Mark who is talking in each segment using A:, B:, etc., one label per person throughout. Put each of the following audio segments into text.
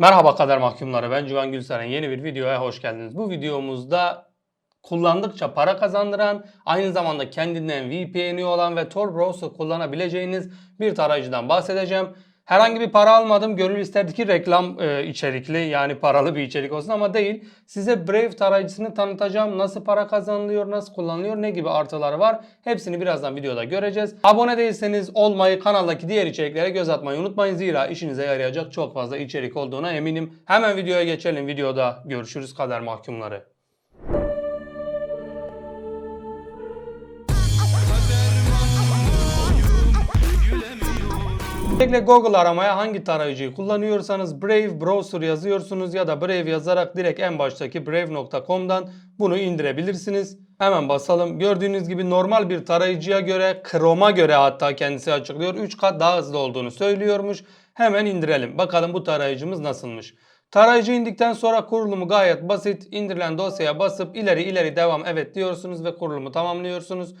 A: Merhaba kader mahkumları ben Civan Gülseren yeni bir videoya hoş geldiniz. Bu videomuzda kullandıkça para kazandıran aynı zamanda kendinden VPN'i olan ve Tor browser kullanabileceğiniz bir tarayıcıdan bahsedeceğim. Herhangi bir para almadım. Gönül isterdi ki reklam e, içerikli yani paralı bir içerik olsun ama değil. Size Brave tarayıcısını tanıtacağım. Nasıl para kazanılıyor, nasıl kullanılıyor, ne gibi artıları var. Hepsini birazdan videoda göreceğiz. Abone değilseniz olmayı, kanaldaki diğer içeriklere göz atmayı unutmayın. Zira işinize yarayacak çok fazla içerik olduğuna eminim. Hemen videoya geçelim. Videoda görüşürüz kader mahkumları. Öncelikle Google aramaya hangi tarayıcıyı kullanıyorsanız Brave Browser yazıyorsunuz ya da Brave yazarak direkt en baştaki brave.com'dan bunu indirebilirsiniz. Hemen basalım. Gördüğünüz gibi normal bir tarayıcıya göre, Chrome'a göre hatta kendisi açıklıyor. 3 kat daha hızlı olduğunu söylüyormuş. Hemen indirelim. Bakalım bu tarayıcımız nasılmış. Tarayıcı indikten sonra kurulumu gayet basit. İndirilen dosyaya basıp ileri ileri devam evet diyorsunuz ve kurulumu tamamlıyorsunuz.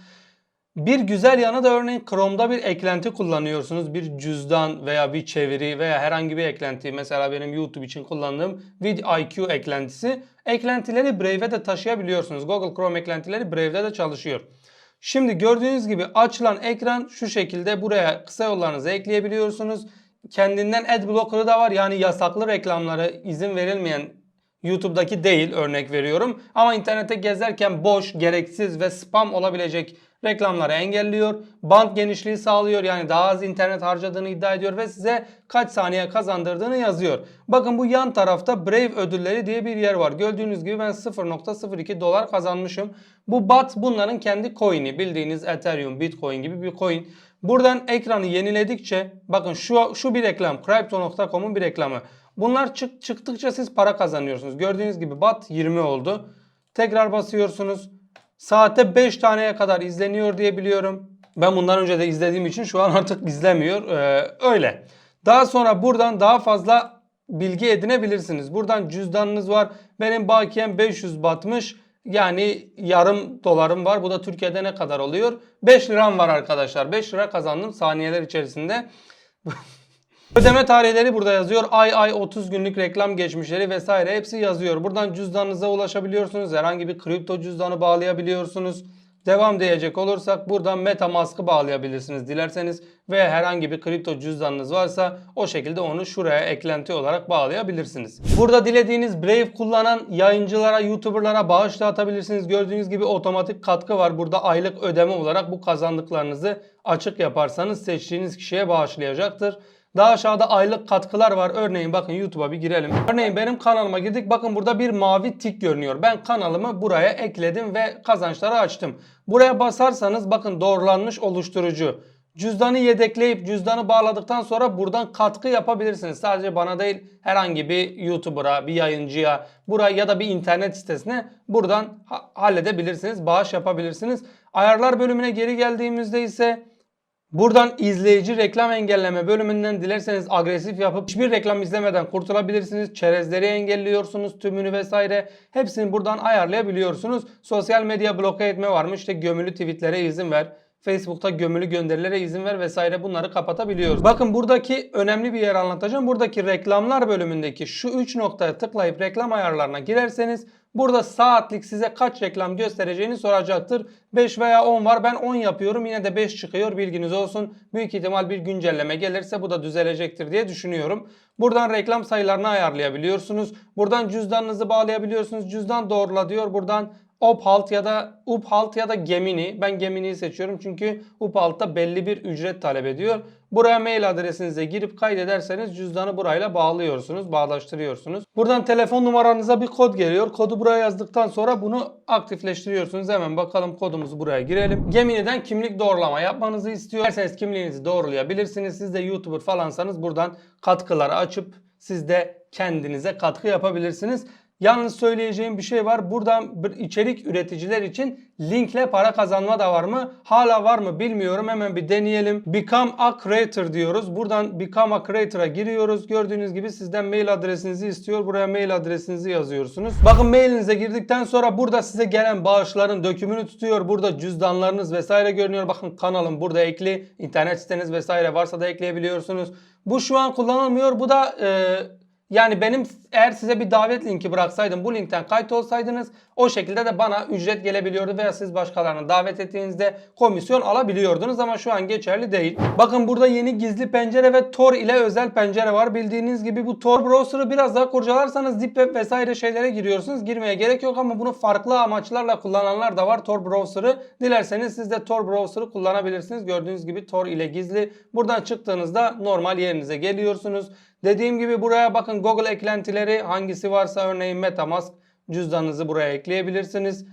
A: Bir güzel yanı da örneğin Chrome'da bir eklenti kullanıyorsunuz. Bir cüzdan veya bir çeviri veya herhangi bir eklenti. Mesela benim YouTube için kullandığım vidIQ eklentisi. Eklentileri Brave'e de taşıyabiliyorsunuz. Google Chrome eklentileri Brave'de de çalışıyor. Şimdi gördüğünüz gibi açılan ekran şu şekilde buraya kısa yollarınızı ekleyebiliyorsunuz. Kendinden adblocker'ı da var. Yani yasaklı reklamları izin verilmeyen YouTube'daki değil örnek veriyorum. Ama internette gezerken boş, gereksiz ve spam olabilecek reklamları engelliyor. Band genişliği sağlıyor. Yani daha az internet harcadığını iddia ediyor ve size kaç saniye kazandırdığını yazıyor. Bakın bu yan tarafta Brave ödülleri diye bir yer var. Gördüğünüz gibi ben 0.02 dolar kazanmışım. Bu BAT bunların kendi coin'i. Bildiğiniz Ethereum, Bitcoin gibi bir coin. Buradan ekranı yeniledikçe bakın şu, şu bir reklam. Crypto.com'un bir reklamı. Bunlar çık, çıktıkça siz para kazanıyorsunuz. Gördüğünüz gibi BAT 20 oldu. Tekrar basıyorsunuz. Saatte 5 taneye kadar izleniyor diye biliyorum. Ben bundan önce de izlediğim için şu an artık izlemiyor. Ee, öyle. Daha sonra buradan daha fazla bilgi edinebilirsiniz. Buradan cüzdanınız var. Benim bakiyem 500 batmış. Yani yarım dolarım var. Bu da Türkiye'de ne kadar oluyor? 5 liram var arkadaşlar. 5 lira kazandım saniyeler içerisinde. Ödeme tarihleri burada yazıyor. Ay ay 30 günlük reklam geçmişleri vesaire hepsi yazıyor. Buradan cüzdanınıza ulaşabiliyorsunuz. Herhangi bir kripto cüzdanı bağlayabiliyorsunuz. Devam diyecek olursak buradan MetaMask'ı bağlayabilirsiniz dilerseniz ve herhangi bir kripto cüzdanınız varsa o şekilde onu şuraya eklenti olarak bağlayabilirsiniz. Burada dilediğiniz Brave kullanan yayıncılara, YouTuber'lara bağış da atabilirsiniz. Gördüğünüz gibi otomatik katkı var. Burada aylık ödeme olarak bu kazandıklarınızı açık yaparsanız seçtiğiniz kişiye bağışlayacaktır. Daha aşağıda aylık katkılar var. Örneğin bakın YouTube'a bir girelim. Örneğin benim kanalıma girdik. Bakın burada bir mavi tik görünüyor. Ben kanalımı buraya ekledim ve kazançları açtım. Buraya basarsanız bakın doğrulanmış oluşturucu. Cüzdanı yedekleyip cüzdanı bağladıktan sonra buradan katkı yapabilirsiniz. Sadece bana değil herhangi bir YouTuber'a, bir yayıncıya, buraya ya da bir internet sitesine buradan ha- halledebilirsiniz. Bağış yapabilirsiniz. Ayarlar bölümüne geri geldiğimizde ise Buradan izleyici reklam engelleme bölümünden dilerseniz agresif yapıp hiçbir reklam izlemeden kurtulabilirsiniz. Çerezleri engelliyorsunuz tümünü vesaire. Hepsini buradan ayarlayabiliyorsunuz. Sosyal medya bloke etme varmış. İşte gömülü tweetlere izin ver. Facebook'ta gömülü gönderilere izin ver vesaire bunları kapatabiliyoruz. Bakın buradaki önemli bir yer anlatacağım. Buradaki reklamlar bölümündeki şu 3 noktaya tıklayıp reklam ayarlarına girerseniz Burada saatlik size kaç reklam göstereceğini soracaktır. 5 veya 10 var. Ben 10 yapıyorum. Yine de 5 çıkıyor. Bilginiz olsun. Büyük ihtimal bir güncelleme gelirse bu da düzelecektir diye düşünüyorum. Buradan reklam sayılarını ayarlayabiliyorsunuz. Buradan cüzdanınızı bağlayabiliyorsunuz. Cüzdan doğrula diyor. Buradan Uphalt ya da Uphalt ya da Gemini. Ben Gemini'yi seçiyorum çünkü Uphalt'ta belli bir ücret talep ediyor. Buraya mail adresinize girip kaydederseniz cüzdanı burayla bağlıyorsunuz, bağlaştırıyorsunuz. Buradan telefon numaranıza bir kod geliyor. Kodu buraya yazdıktan sonra bunu aktifleştiriyorsunuz. Hemen bakalım kodumuzu buraya girelim. Gemini'den kimlik doğrulama yapmanızı istiyor. Derseniz kimliğinizi doğrulayabilirsiniz. Siz de YouTuber falansanız buradan katkıları açıp siz de kendinize katkı yapabilirsiniz. Yalnız söyleyeceğim bir şey var. Buradan içerik üreticiler için linkle para kazanma da var mı? Hala var mı bilmiyorum. Hemen bir deneyelim. Become a creator diyoruz. Buradan Become a creator'a giriyoruz. Gördüğünüz gibi sizden mail adresinizi istiyor. Buraya mail adresinizi yazıyorsunuz. Bakın mailinize girdikten sonra burada size gelen bağışların dökümünü tutuyor. Burada cüzdanlarınız vesaire görünüyor. Bakın kanalım burada ekli. İnternet siteniz vesaire varsa da ekleyebiliyorsunuz. Bu şu an kullanılmıyor. Bu da e, Yani benim eğer size bir davet linki bıraksaydım bu linkten kayıt olsaydınız o şekilde de bana ücret gelebiliyordu veya siz başkalarını davet ettiğinizde komisyon alabiliyordunuz ama şu an geçerli değil. Bakın burada yeni gizli pencere ve Tor ile özel pencere var. Bildiğiniz gibi bu Tor browser'ı biraz daha kurcalarsanız deep web vesaire şeylere giriyorsunuz. Girmeye gerek yok ama bunu farklı amaçlarla kullananlar da var Tor browser'ı. Dilerseniz siz de Tor browser'ı kullanabilirsiniz. Gördüğünüz gibi Tor ile gizli. Buradan çıktığınızda normal yerinize geliyorsunuz. Dediğim gibi buraya bakın Google eklentileri hangisi varsa örneğin Metamask cüzdanınızı buraya ekleyebilirsiniz.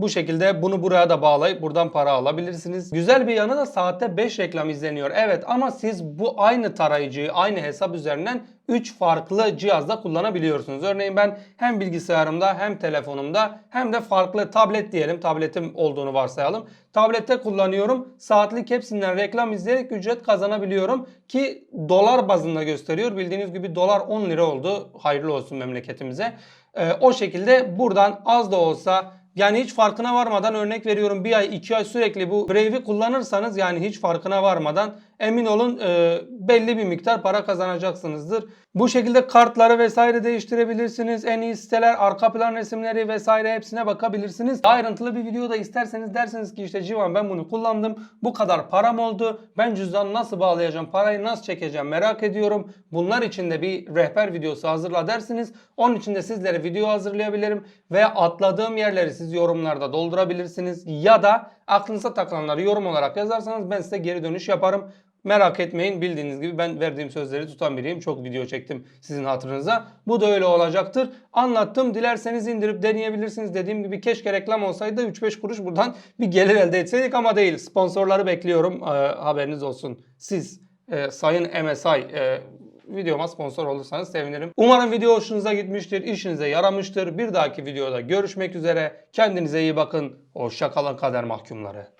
A: Bu şekilde bunu buraya da bağlayıp buradan para alabilirsiniz. Güzel bir yanı da saatte 5 reklam izleniyor. Evet ama siz bu aynı tarayıcıyı aynı hesap üzerinden 3 farklı cihazda kullanabiliyorsunuz. Örneğin ben hem bilgisayarımda hem telefonumda hem de farklı tablet diyelim. Tabletim olduğunu varsayalım. Tablette kullanıyorum. Saatlik hepsinden reklam izleyerek ücret kazanabiliyorum. Ki dolar bazında gösteriyor. Bildiğiniz gibi dolar 10 lira oldu. Hayırlı olsun memleketimize. Ee, o şekilde buradan az da olsa yani hiç farkına varmadan örnek veriyorum bir ay iki ay sürekli bu Brave'i kullanırsanız yani hiç farkına varmadan emin olun e, belli bir miktar para kazanacaksınızdır. Bu şekilde kartları vesaire değiştirebilirsiniz. En iyi siteler, arka plan resimleri vesaire hepsine bakabilirsiniz. Ayrıntılı bir video da isterseniz derseniz ki işte Civan ben bunu kullandım. Bu kadar param oldu. Ben cüzdanı nasıl bağlayacağım? Parayı nasıl çekeceğim? Merak ediyorum. Bunlar için de bir rehber videosu hazırla dersiniz. Onun için de sizlere video hazırlayabilirim. Ve atladığım yerleri siz yorumlarda doldurabilirsiniz. Ya da aklınıza takılanları yorum olarak yazarsanız ben size geri dönüş yaparım. Merak etmeyin bildiğiniz gibi ben verdiğim sözleri tutan biriyim. Çok video çektim sizin hatırınıza. Bu da öyle olacaktır. Anlattım. Dilerseniz indirip deneyebilirsiniz. Dediğim gibi keşke reklam olsaydı 3-5 kuruş buradan bir gelir elde etseydik ama değil. Sponsorları bekliyorum. Ee, haberiniz olsun. Siz e, sayın MSI e, videoma sponsor olursanız sevinirim. Umarım video hoşunuza gitmiştir, işinize yaramıştır. Bir dahaki videoda görüşmek üzere. Kendinize iyi bakın. Hoşçakalın kader mahkumları.